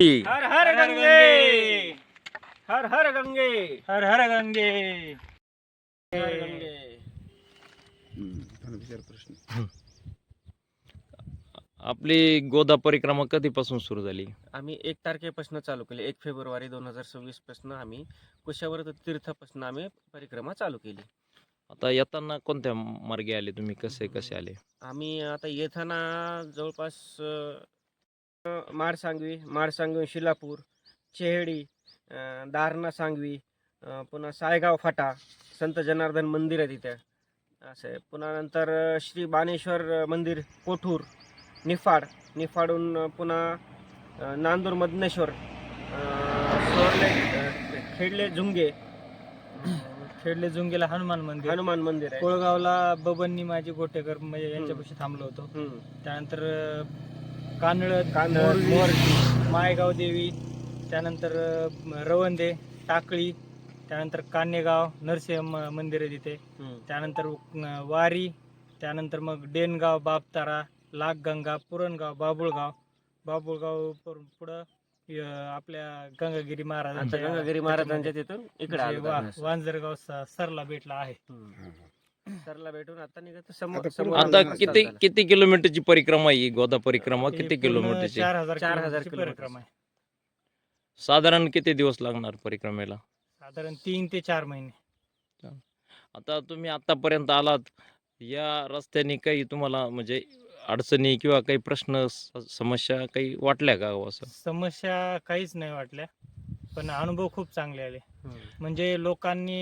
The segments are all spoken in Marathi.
हर हर गंगे. हर हर गंगे. हर हर गंगे. हर गंगे. आपली गोदा परिक्रमा कधीपासून सुरू झाली? आम्ही एक तारखेपासून चालू केली. एक फेब्रुवारी दोन हजार सव्वीसपासून आम्ही कुशावर्त तीर्थपासून आम्ही परिक्रमा चालू केली. आता येताना कोणत्या मार्गे आले तुम्ही? कसे कसे आले? आम्ही आता येताना जवळपास माडसांगवी माडसांगवी शिलापूर चेहडी दारणा सांगवी पुन्हा सायगाव फाटा संत जनार्दन मंदिर आहे तिथे. असं आहे. पुन्हा नंतर श्री बाणेश्वर मंदिर कोठूर निफाड. निफाडून पुन्हा नांदूर मदनेश्वर सोरले खेडले झुंगे. खेडले जुंगेला हनुमान मंदिर. हनुमान मंदिर कोळगावला बबननी माझी गोटेकर म्हणजे यांच्यापाशी थांबलो होतो. त्यानंतर कानळद कानळद, मोरवी, मोरवी. मायगाव देवी त्यानंतर रवंदे टाकळी त्यानंतर कान्हेगाव नरसिंह मंदिर आहे तिथे. त्यानंतर वारी त्यानंतर मग डेनगाव बापतारा लाखगंगा पुरणगाव बाबुळगाव बाबुळगाव पुढं आपल्या गंगागिरी महाराजांच्या गंगागिरी महाराजांच्या तिथून इकडे. वांजरगाव सरला भेटला आहे. सरला भेटून आता निघत समोर आता समोर आता आम्ही किती रस्ता किती किलोमीटरची परिक्रमा ही गोदा परिक्रमा किती किलोमीटरची? चार हजार चार हजार किलोमीटरची किलोमीटर. परिक्रमा आहे. साधारण किती दिवस लागणार परिक्रमेला? साधारण तीन ते चार महिने. आता तुम्ही आतापर्यंत आलात. या रस्त्याने काही तुम्हाला म्हणजे अडचणी किंवा काही प्रश्न स- समस्या काही वाटल्या का हो असं? समस्या काहीच नाही वाटल्या पण अनुभव खूप चांगले आले. म्हणजे लोकांनी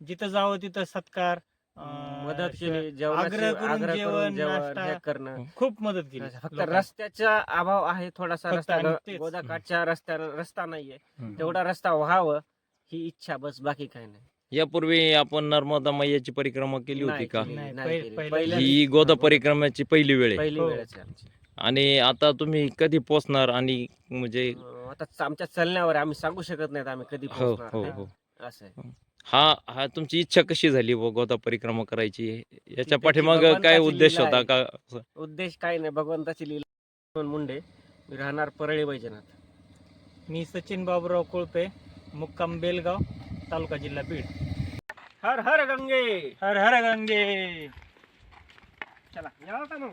जिथं जावं तिथं सत्कार मदत केली जेवणाची आग्रह करून आग्रह जेवण, करून जेवण नाश्ता. हे करणं खूप मदत केली फक्त लोकांनी. रस्त्याचा अभाव आहे थोडासा फक्त रस्ता आणि तेच. गोदाकाठच्या रस्त्या रस्ता नाहीये. तेवढा रस्ता व्हावं ही इच्छा बस बाकी काही नाही यापूर्वी आपण नर्मदा मैयाची परिक्रमा केली होती नाही का केली, नाही, नाही पहि- केली. पहिल्या- पहिल्या ही गोदा परिक्रमेची पहिली वेळ आहे पहिली हो. वेळच आहे आमची. आणि आता तुम्ही कधी पोचणार आणि म्हणजे अं, आता आमच्या चलण्यावर आहे. आम्ही सांगू शकत नाहीत आम्ही कधी हो पोहोचणार हो ते. हो असं आहे हा हा तुमची इच्छा कशी झाली व गोदा परिक्रमा करायची? याच्या पाठीमाग भगवंताची काय उद्देश लीला होता. का? उद्देश काय नाही भगवंताची लीला मुंडे मी राहणार परळी बैजनाथ मी सचिन बाबूराव कोळपे मुक्काम बेलगाव तालुका जिल्हा बीड. हर हर गंगे! हर हर गंगे! चला मग?